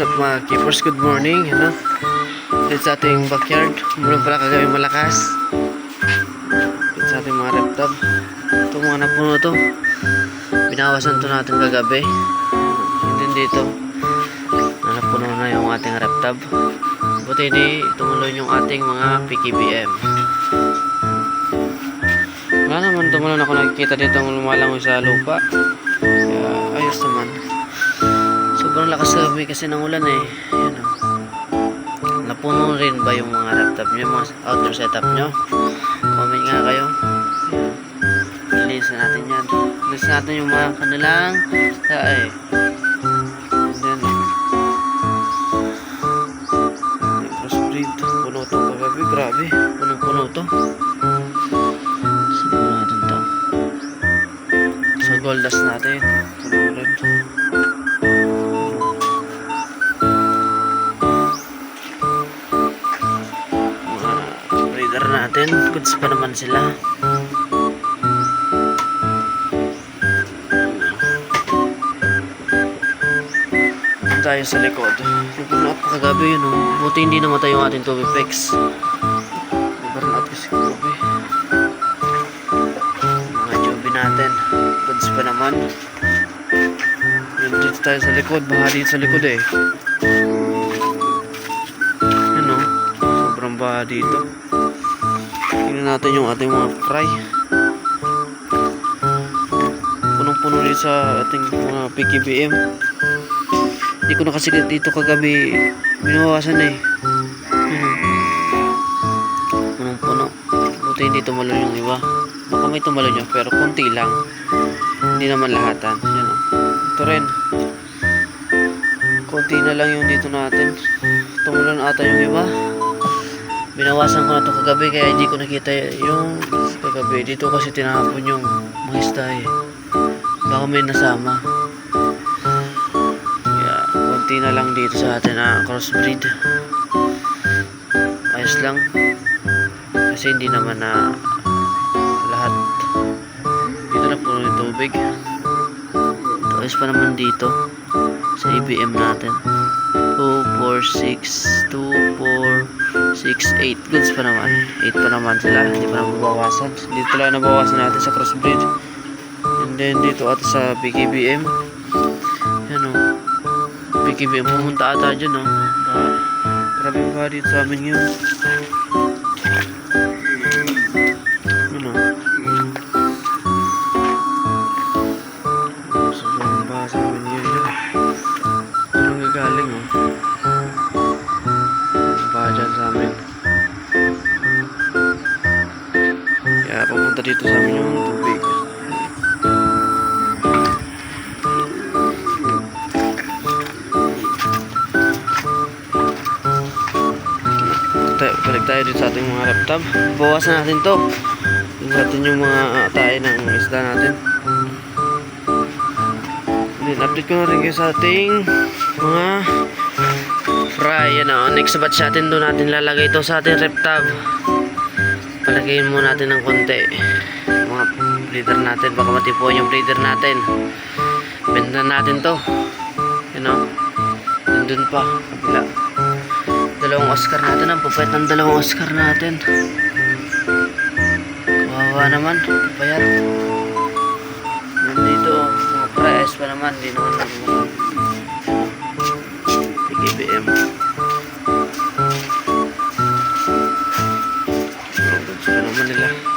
What's up mga keepers? Good morning. Ano? Dito sa ating backyard. Mula pala kagabi malakas. Dito sa ating mga reptab. Ito mga napuno to. Binawasan to natin kagabi. Then dito. Na napuno na yung ating reptab. Buti hindi tumuloy yung ating mga PKBM. Wala naman tumuloy ako nakikita dito ang lumalangoy sa lupa. Kaya ayos naman. Sobrang lakas kami kasi ng ulan eh. Ayan o. Napuno rin ba yung mga laptop nyo, mga outdoor setup nyo? Comment nga kayo. Release natin yan. Release natin yung mga kanilang tae. And then, yung crossbreed. Puno to kagabi. Grabe. Punong-puno to. Sabi natin to. So, gold dust natin. Puno rin. mga breeder natin. Goods pa naman sila. Tayo sa likod. Burn out pa kagabi yun oh. buti hindi namatay yung ating Toby Pex. Burn out kasi kagabi. Mga joby natin. Goods pa naman. Yun dito tayo sa likod. Dito sa likod eh. Yun oh. Sobrang baha dito tingnan natin yung ating mga fry. Punong-puno rin sa ating mga PKBM hindi ko na kasi dito kagabi binawasan eh. Oh. punong-puno. Buti hindi tumalon yung iba. Baka may tumalon yun pero konti lang. Hindi naman lahatan. Yan oh. ito rin. Konti na lang yung dito natin. Tumalon ata yung iba binawasan ko na to kagabi kaya hindi ko nakita yung kagabi. Dito kasi tinapon yung mga isda eh baka may nasama. Kaya konti na lang dito sa atin na crossbreed. Ayos lang. Kasi hindi naman na lahat. Dito na puno yung tubig. Ayos pa naman dito. Sa IBM natin. 2, 4, 6, 2, 4, 6, 8 goods pa naman. 8 pa naman sila. Hindi pa naman babawasan dito lang nabawasan natin sa crossbreed and then dito ata sa BKBM yan o BKBM pumunta ata dyan o Ba- grabe ba dito sa amin yun papunta dito sa amin yung tubig. Balik tayo dito sa ating mga laptop. Bawasan natin to. Tingnan natin yung mga uh, tayo ng isda natin. Then update ko na rin kayo sa ating mga fry. Yan o next batch natin doon natin lalagay ito sa ating reptab palagayin mo natin ng konti. Mga breeder natin. Baka matipuan yung breeder natin. Benta natin to. Yan o nandun pa. Kabila. Dalawang Oscar natin. Ang pupwet ng dalawang Oscar natin. Kawawa naman. Payat yan dito mga price pa naman. Hindi naman naman الحمد لله